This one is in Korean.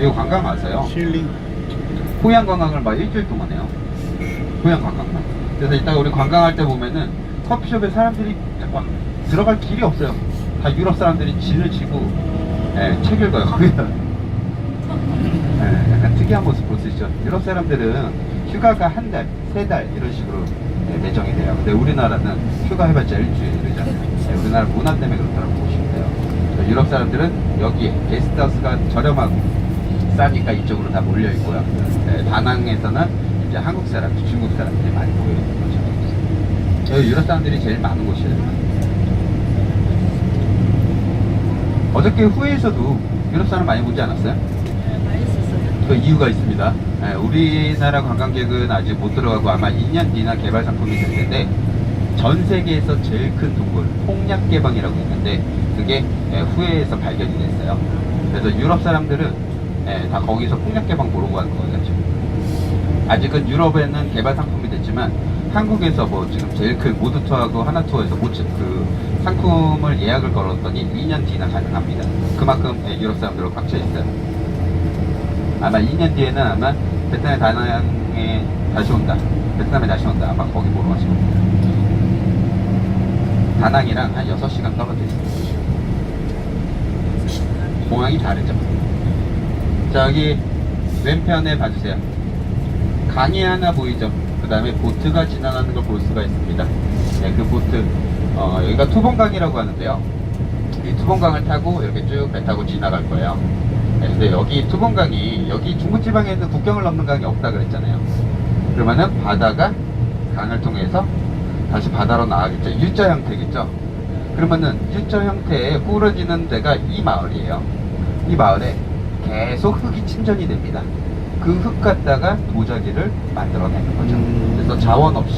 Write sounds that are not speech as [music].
이거 관광 아세요? 힐링. 호양 관광을 막 일주일 동안 해요. 호양 관광만. 그래서 이따가 우리 관광할 때 보면은 커피숍에 사람들이 막 들어갈 길이 없어요. 다 유럽 사람들이 진을 치고 예, 책 읽어요. 거기다. [laughs] 예, 약간 특이한 모습 볼 수 있죠. 유럽 사람들은 휴가가 한 달, 세 달 이런 식으로 예, 매정이 돼요. 근데 우리나라는 휴가 해봤자 일주일 이러잖아요. 예, 우리나라 문화 때문에 그렇다고 보시면 돼요. 유럽 사람들은 여기에 게스트하우스가 저렴하고 싸니까 이쪽으로 다 몰려 있고요. 예, 다낭에서는 이제 한국 사람, 중국 사람들이 많이 모여 있는 거죠. 여기 유럽 사람들이 제일 많은 곳이에요. 어저께 후에서도 유럽 사람 많이 보지 않았어요? 그 이유가 있습니다. 예, 우리나라 관광객은 아직 못 들어가고 아마 2년 뒤나 개발 상품이 될 텐데 전 세계에서 제일 큰 동굴 홍략 개방이라고 있는데 그게 예, 후에에서 발견이 됐어요. 그래서 유럽 사람들은 예, 다 거기서 홍략 개방 보러 가는 거예요. 지금. 아직은 유럽에는 개발 상품이 됐지만 한국에서 뭐 지금 제일 큰 모두 투어하고 하나 투어에서 못, 그 상품을 예약을 걸었더니 2년 뒤나 가능합니다. 그만큼 예, 유럽 사람들로 꽉차 있어요. 아마 2년 뒤에는 아마 베트남 다낭에 다시 온다. 베트남에 다시 온다. 아마 거기 보러 가실 겁니다. 다낭이랑 한 6시간 떨어져 있습니다. 공항이 다르죠. 자, 여기 왼편에 봐주세요. 강이 하나 보이죠? 그 다음에 보트가 지나가는 걸 볼 수가 있습니다. 네, 그 보트. 어, 여기가 투봉강이라고 하는데요. 이 투봉강을 타고 이렇게 쭉 배 타고 지나갈 거예요. 네, 근데 여기 투봉강이 여기 중부지방에는 국경을 넘는 강이 없다 그랬잖아요. 그러면은 바다가 강을 통해서 다시 바다로 나가겠죠. U자 형태겠죠. 그러면은 U자 형태에 꾸러지는 데가 이 마을이에요. 이 마을에 계속 흙이 침전이 됩니다. 그 흙 갖다가 도자기를 만들어내는 거죠. 음. 그래서 자원 없이